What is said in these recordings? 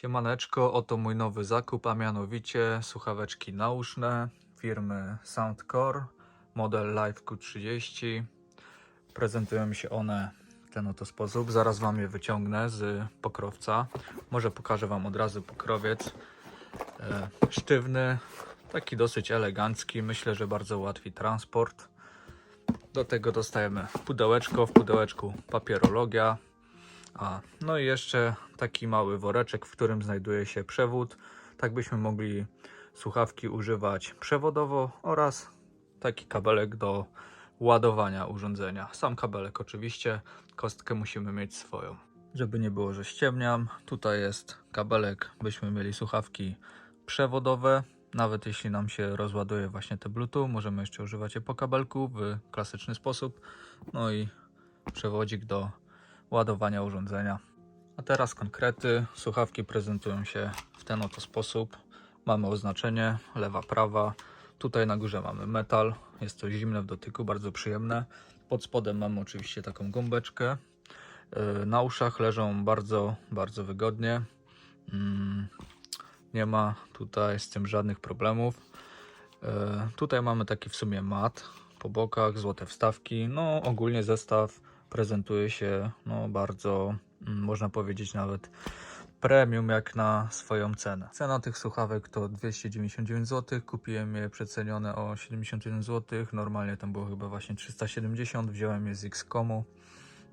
Siemaneczko, oto mój nowy zakup, a mianowicie słuchaweczki nauszne firmy Soundcore, model Live Q30. Prezentują się one w ten oto sposób. Zaraz Wam je wyciągnę z pokrowca. Może pokażę Wam od razu pokrowiec. E, sztywny, taki dosyć elegancki. Myślę, że bardzo ułatwi transport. Do tego dostajemy pudełeczko, w pudełeczku papierologia, a, no i jeszcze taki mały woreczek, w którym znajduje się przewód. Tak byśmy mogli słuchawki używać przewodowo oraz taki kabelek do ładowania urządzenia. Sam kabelek oczywiście, kostkę musimy mieć swoją. Żeby nie było, że ściemniam, tutaj jest kabelek, byśmy mieli słuchawki przewodowe. Nawet jeśli nam się rozładuje właśnie te Bluetooth, możemy jeszcze używać je po kabelku w klasyczny sposób. No i przewodzik do ładowania urządzenia. A teraz konkrety. Słuchawki prezentują się w ten oto sposób. Mamy oznaczenie lewa, prawa. Tutaj na górze mamy metal. Jest to zimne w dotyku, bardzo przyjemne. Pod spodem mamy oczywiście taką gąbeczkę. Yy, Na uszach leżą bardzo, bardzo wygodnie. Mm, Nie ma tutaj z tym żadnych problemów. Yy, Tutaj mamy taki w sumie mat po bokach, złote wstawki. No ogólnie zestaw prezentuje się no, bardzo, można powiedzieć nawet premium jak na swoją cenę. Cena tych słuchawek to 299 zł. Kupiłem je przecenione o 71 zł. Normalnie tam było chyba właśnie 370. Wziąłem je z Xcomu.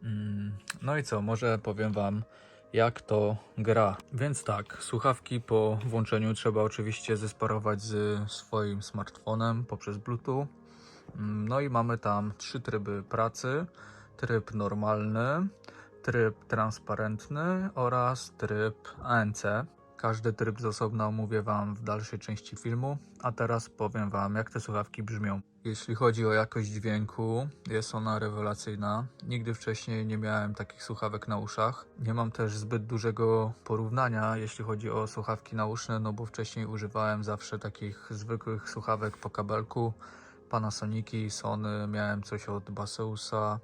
Mm, No i co, może powiem Wam jak to gra. Więc tak, słuchawki po włączeniu trzeba oczywiście zesparować z swoim smartfonem poprzez Bluetooth. Mm, No i mamy tam trzy tryby pracy tryb normalny, tryb transparentny oraz tryb ANC. Każdy tryb z osobna omówię Wam w dalszej części filmu, a teraz powiem Wam, jak te słuchawki brzmią. Jeśli chodzi o jakość dźwięku, jest ona rewelacyjna. Nigdy wcześniej nie miałem takich słuchawek na uszach. Nie mam też zbyt dużego porównania, jeśli chodzi o słuchawki nauszne, no bo wcześniej używałem zawsze takich zwykłych słuchawek po kabelku. Panasoniki, Sony, miałem coś od Baseusa,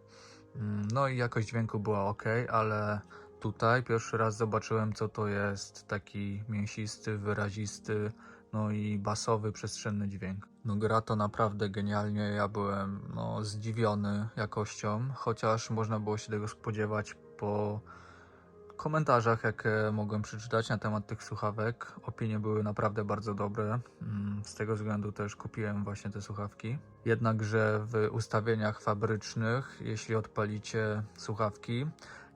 No i jakość dźwięku była ok, ale tutaj pierwszy raz zobaczyłem, co to jest taki mięsisty, wyrazisty, no i basowy, przestrzenny dźwięk. No gra to naprawdę genialnie, ja byłem no, zdziwiony jakością, chociaż można było się tego spodziewać po komentarzach, jakie mogłem przeczytać na temat tych słuchawek. Opinie były naprawdę bardzo dobre. Mm, Z tego względu też kupiłem właśnie te słuchawki. Jednakże w ustawieniach fabrycznych, jeśli odpalicie słuchawki,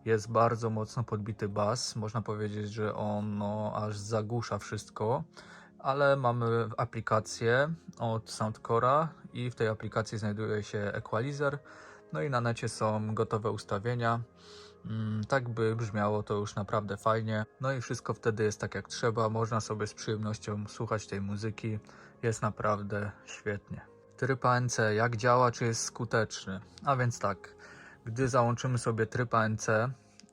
jest bardzo mocno podbity bas. Można powiedzieć, że on no, aż zagłusza wszystko. Ale mamy aplikację od Soundcora i w tej aplikacji znajduje się equalizer. No i na necie są gotowe ustawienia. Mm, Tak by brzmiało to już naprawdę fajnie. No i wszystko wtedy jest tak jak trzeba. Można sobie z przyjemnością słuchać tej muzyki. Jest naprawdę świetnie. Tryb ANC, jak działa, czy jest skuteczny? A więc tak, gdy załączymy sobie tryb ANC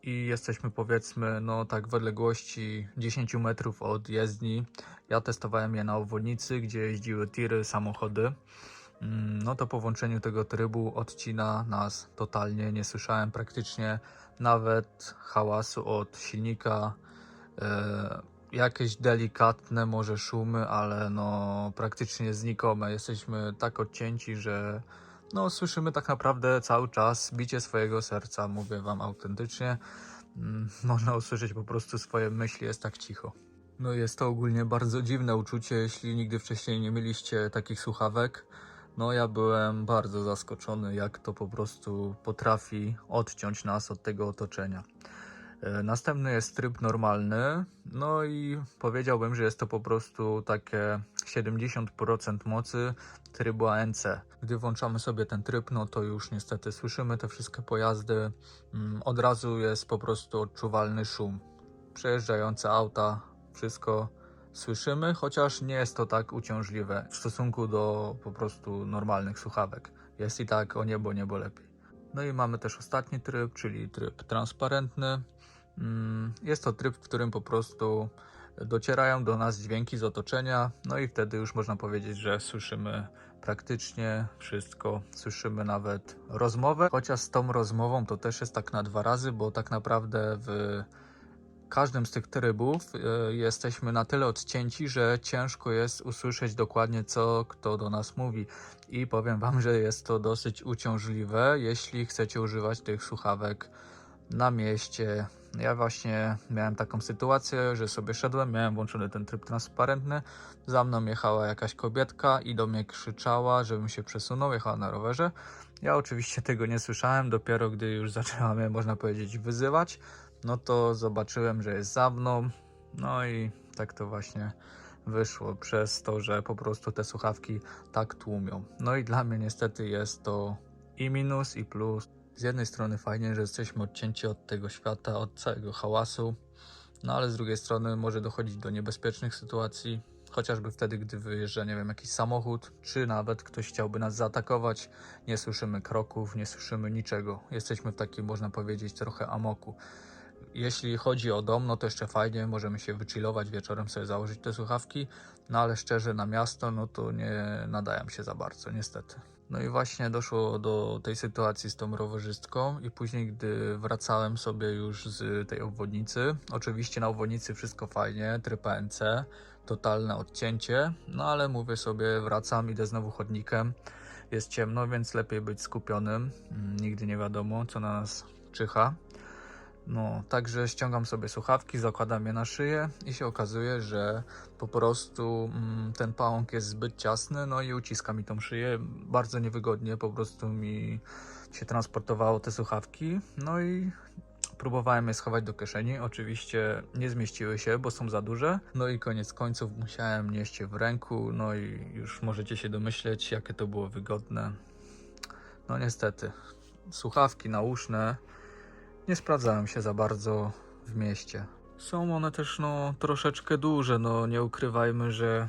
i jesteśmy powiedzmy, no tak w odległości 10 metrów od jezdni, ja testowałem je na obwodnicy, gdzie jeździły tiry, samochody. Mm, No to po włączeniu tego trybu odcina nas totalnie. Nie słyszałem praktycznie nawet hałasu od silnika. E, jakieś delikatne może szumy, ale no praktycznie znikome. Jesteśmy tak odcięci, że no słyszymy tak naprawdę cały czas bicie swojego serca. Mówię wam autentycznie. Mm, Można usłyszeć po prostu swoje myśli, jest tak cicho. No jest to ogólnie bardzo dziwne uczucie, jeśli nigdy wcześniej nie mieliście takich słuchawek. No ja byłem bardzo zaskoczony, jak to po prostu potrafi odciąć nas od tego otoczenia. E, Następny jest tryb normalny, no i powiedziałbym, że jest to po prostu takie 70% mocy trybu ANC. Gdy włączamy sobie ten tryb, no to już niestety słyszymy te wszystkie pojazdy. Mm, Od razu jest po prostu odczuwalny szum. Przejeżdżające auta, wszystko słyszymy, chociaż nie jest to tak uciążliwe w stosunku do po prostu normalnych słuchawek. Jest i tak o niebo, niebo lepiej. No i mamy też ostatni tryb, czyli tryb transparentny. Mm, Jest to tryb, w którym po prostu docierają do nas dźwięki z otoczenia, no i wtedy już można powiedzieć, że słyszymy praktycznie wszystko. Słyszymy nawet rozmowę, chociaż z tą rozmową to też jest tak na dwa razy, bo tak naprawdę w każdym z tych trybów e, jesteśmy na tyle odcięci, że ciężko jest usłyszeć dokładnie, co kto do nas mówi. I powiem Wam, że jest to dosyć uciążliwe, jeśli chcecie używać tych słuchawek na mieście. Ja właśnie miałem taką sytuację, że sobie szedłem, miałem włączony ten tryb transparentny. Za mną jechała jakaś kobietka i do mnie krzyczała, żebym się przesunął, jechała na rowerze. Ja oczywiście tego nie słyszałem, dopiero gdy już zaczęła mnie, można powiedzieć, wyzywać, no to zobaczyłem, że jest za mną. No i tak to właśnie wyszło przez to, że po prostu te słuchawki tak tłumią. No i dla mnie niestety jest to i minus, i plus. Z jednej strony fajnie, że jesteśmy odcięci od tego świata, od całego hałasu, no ale z drugiej strony może dochodzić do niebezpiecznych sytuacji, chociażby wtedy, gdy wyjeżdża, nie wiem, jakiś samochód, czy nawet ktoś chciałby nas zaatakować, nie słyszymy kroków, nie słyszymy niczego. Jesteśmy w takim, można powiedzieć, trochę amoku. Jeśli chodzi o dom, no to jeszcze fajnie, możemy się wychillować wieczorem, sobie założyć te słuchawki, no ale szczerze na miasto, no to nie nadają się za bardzo, niestety. No i właśnie doszło do tej sytuacji z tą rowerzystką i później, gdy wracałem sobie już z tej obwodnicy, oczywiście na obwodnicy wszystko fajnie, tryb ANC, totalne odcięcie, no ale mówię sobie, wracam, idę znowu chodnikiem, jest ciemno, więc lepiej być skupionym, Mm, nigdy nie wiadomo, co na nas czyha. No, także ściągam sobie słuchawki, zakładam je na szyję i się okazuje, że po prostu mm, ten pałąk jest zbyt ciasny, no i uciska mi tą szyję. Bardzo niewygodnie po prostu mi się transportowało te słuchawki. No i próbowałem je schować do kieszeni. Oczywiście nie zmieściły się, bo są za duże. No i koniec końców musiałem nieść je w ręku. No i już możecie się domyśleć, jakie to było wygodne. No niestety, słuchawki nauszne nie sprawdzają się za bardzo w mieście. Są one też no troszeczkę duże, no nie ukrywajmy, że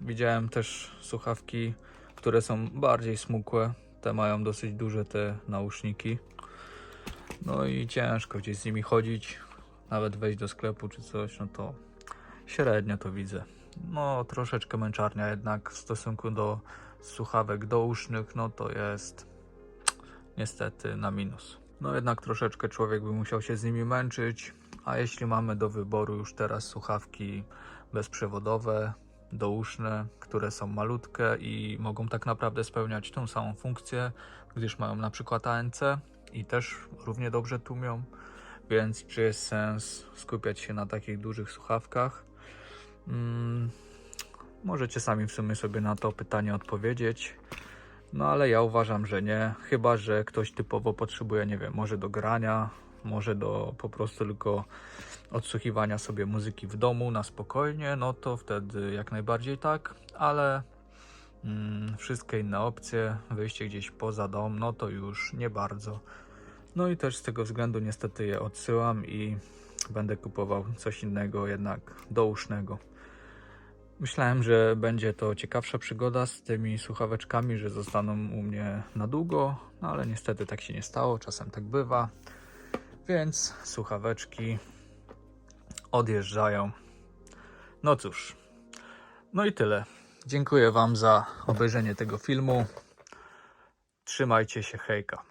widziałem też słuchawki, które są bardziej smukłe. Te mają dosyć duże te nauszniki. No i ciężko gdzieś z nimi chodzić, nawet wejść do sklepu czy coś, no to średnio to widzę. No troszeczkę męczarnia jednak w stosunku do słuchawek dousznych, no to jest niestety na minus. No jednak troszeczkę człowiek by musiał się z nimi męczyć, a jeśli mamy do wyboru już teraz słuchawki bezprzewodowe, douszne, które są malutkie i mogą tak naprawdę spełniać tą samą funkcję, gdyż mają na przykład ANC i też równie dobrze tłumią, więc czy jest sens skupiać się na takich dużych słuchawkach? Mm, możecie sami w sumie sobie na to pytanie odpowiedzieć. No ale ja uważam, że nie. Chyba, że ktoś typowo potrzebuje, nie wiem, może do grania, może do po prostu tylko odsłuchiwania sobie muzyki w domu na spokojnie, no to wtedy jak najbardziej tak, ale mm, wszystkie inne opcje, wyjście gdzieś poza dom, no to już nie bardzo. No i też z tego względu niestety je odsyłam i będę kupował coś innego, jednak dousznego. Myślałem, że będzie to ciekawsza przygoda z tymi słuchaweczkami, że zostaną u mnie na długo, no ale niestety tak się nie stało, czasem tak bywa. Więc słuchaweczki odjeżdżają. No cóż, no i tyle. Dziękuję Wam za obejrzenie tego filmu. Trzymajcie się, hejka.